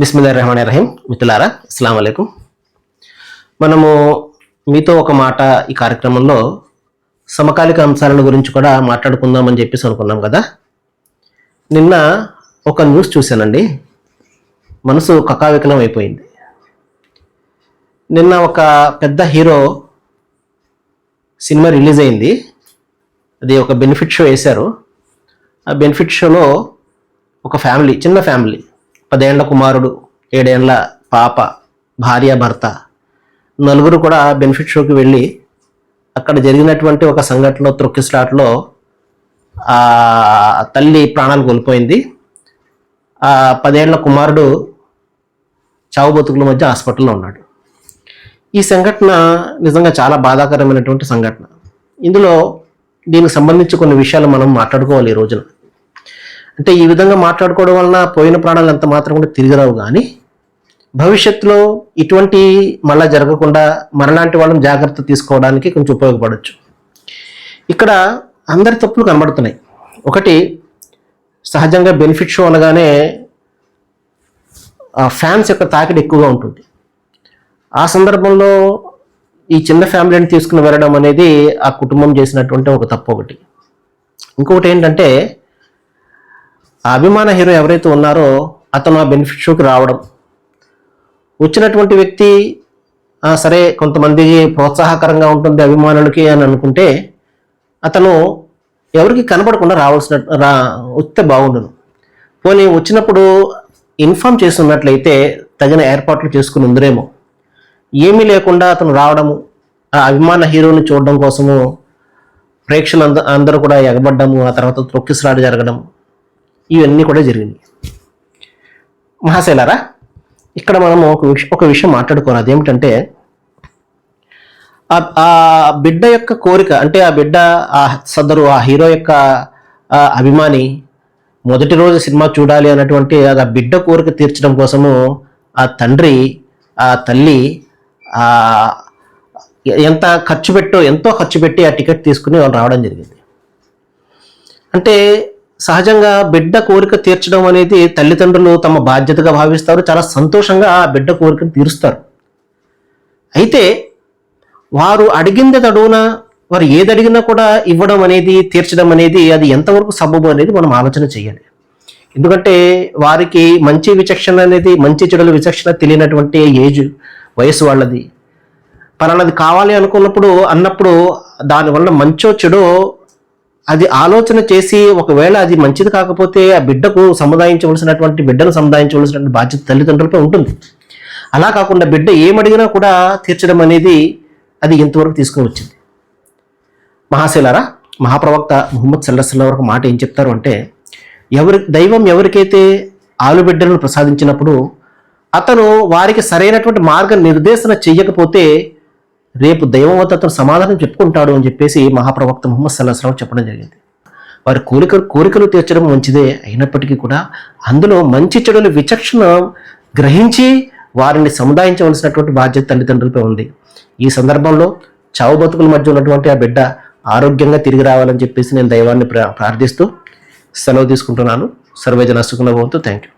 బిస్మిల్లా రెహమాన్ రహీం మిత్రులారా అస్సలం అయికం మనము మీతో ఒక మాట ఈ కార్యక్రమంలో సమకాలిక అంశాలను గురించి కూడా మాట్లాడుకుందామని చెప్పేసి అనుకున్నాం కదా. నిన్న ఒక న్యూస్ చూశానండి. మనసు కకావికలం అయిపోయింది. నిన్న ఒక పెద్ద హీరో సినిమా రిలీజ్ అయింది. అది ఒక బెనిఫిట్ షో వేశారు. ఆ బెనిఫిట్ షోలో ఒక ఫ్యామిలీ చిన్న ఫ్యామిలీ పదేళ్ళ కుమారుడు ఏడేళ్ళ పాప భార్య భర్త. నలుగురు కూడా బెనిఫిట్ షోకి వెళ్ళి అక్కడ జరిగినటువంటి ఒక సంఘటనలో త్రొక్కిస్లాట్లో తల్లి ప్రాణాలు కోల్పోయింది. ఆ పదేళ్ళ కుమారుడు చావు బతుకుల మధ్య హాస్పిటల్లో ఉన్నాడు. ఈ సంఘటన నిజంగా చాలా బాధాకరమైనటువంటి సంఘటన. ఇందులో దీనికి సంబంధించి కొన్ని విషయాలు మనం మాట్లాడుకోవాలి ఈ రోజున. అంటే ఈ విధంగా మాట్లాడుకోవడం వలన పోయిన ప్రాణాలు ఎంత మాత్రం కూడా తిరిగిరావు కానీ భవిష్యత్తులో ఇటువంటి మళ్ళా జరగకుండా మరలాంటి వాళ్ళని జాగ్రత్త తీసుకోవడానికి కొంచెం ఉపయోగపడవచ్చు ఇక్కడ అందరి తప్పులు కనబడుతున్నాయి. ఒకటి సహజంగా బెనిఫిట్ షో అనగానే ఫ్యాన్స్ యొక్క తాకిడి ఎక్కువగా ఉంటుంది. ఆ సందర్భంలో ఈ చిన్న ఫ్యామిలీని తీసుకుని వెళ్ళడం అనేది ఆ కుటుంబం చేసినటువంటి ఒక తప్పు ఒకటి. ఇంకొకటి ఏంటంటే ఆ అభిమాన హీరో ఎవరైతే ఉన్నారో అతను ఆ బెనిఫిట్ షోకి రావడం. వచ్చినటువంటి వ్యక్తి సరే కొంతమందికి ప్రోత్సాహకరంగా ఉంటుంది అభిమానులకి అని అనుకుంటే అతను ఎవరికి కనపడకుండా రావాల్సిన రా వస్తే బాగుండును. పోనీ వచ్చినప్పుడు ఇన్ఫామ్ చేస్తున్నట్లయితే తగిన ఏర్పాట్లు చేసుకుని ఉందరేమో. ఏమీ లేకుండా అతను రావడము ఆ అభిమాన హీరోని చూడడం కోసము ప్రేక్షకులు అందరూ కూడా ఎగబడ్డము ఆ తర్వాత తొక్కిసలాట జరగడం ఇవన్నీ కూడా జరిగినాయి మహాశైలారా ఇక్కడ మనము ఒక విషయం ఒక విషయం మాట్లాడుకోవాలి. అదేమిటంటే ఆ- బిడ్డ యొక్క కోరిక అంటే ఆ బిడ్డ ఆ సదరు ఆ హీరో యొక్క అభిమాని మొదటి రోజు సినిమా చూడాలి అన్నటువంటి ఆ బిడ్డ కోరిక తీర్చడం కోసము ఆ తండ్రి ఆ తల్లి ఎంత ఖర్చు పెట్టో ఎంతో ఖర్చు పెట్టి ఆ టికెట్ తీసుకుని వాళ్ళు రావడం జరిగింది. అంటే సహజంగా బిడ్డ కోరిక తీర్చడం అనేది తల్లిదండ్రులు తమ బాధ్యతగా భావిస్తారు చాలా సంతోషంగా ఆ బిడ్డ కోరికను తీరుస్తారు. అయితే వారు అడిగింది తడువున వారు ఏది అడిగినా కూడా ఇవ్వడం అనేది తీర్చడం అనేది అది ఎంతవరకు సబబు అనేది మనం ఆలోచన చేయాలి. ఎందుకంటే వారికి మంచి విచక్షణ అనేది మంచి చెడుల విచక్షణ తెలియనటువంటి ఏజ్ వయసు వాళ్ళది. పలానది కావాలి అనుకున్నప్పుడు అన్నప్పుడు దానివల్ల మంచో చెడో అది ఆలోచన చేసి ఒకవేళ అది మంచిది కాకపోతే ఆ బిడ్డకు సముదాయించవలసినటువంటి బిడ్డను సముదాయించవలసినటువంటి బాధ్యత తల్లిదండ్రులపై ఉంటుంది. అలా కాకుండా బిడ్డ ఏమడిగినా కూడా తీర్చడం అనేది అది ఇంతవరకు తీసుకుని వచ్చింది. మహాశిలారా మహాప్రవక్త ముహమ్మద్ సల్లల్లాహు వరకు మాట ఏం చెప్తారు అంటే ఎవరి దైవం ఎవరికైతే ఆలుబిడ్డలను ప్రసాదించినప్పుడు అతను వారికి సరైనటువంటి మార్గ నిర్దేశన చెయ్యకపోతే రేపు దైవం అతను సమాధానం చెప్పుకుంటాడు అని చెప్పేసి మహాప్రవక్త ముహమ్మద్ సల్లాహం చెప్పడం జరిగింది. వారి కోరిక కోరికలు తీర్చడం మంచిదే. అయినప్పటికీ కూడా అందులో మంచి చెడుల విచక్షణ గ్రహించి వారిని సముదాయించవలసినటువంటి బాధ్యత తల్లిదండ్రులపై ఉంది. ఈ సందర్భంలో చావు బతుకుల మధ్య ఉన్నటువంటి ఆ బిడ్డ ఆరోగ్యంగా తిరిగి రావాలని చెప్పేసి నేను దైవాన్ని ప్రార్థిస్తూ సెలవు తీసుకుంటున్నాను. సర్వేజన సుఖంగా పోతూ థ్యాంక్ యూ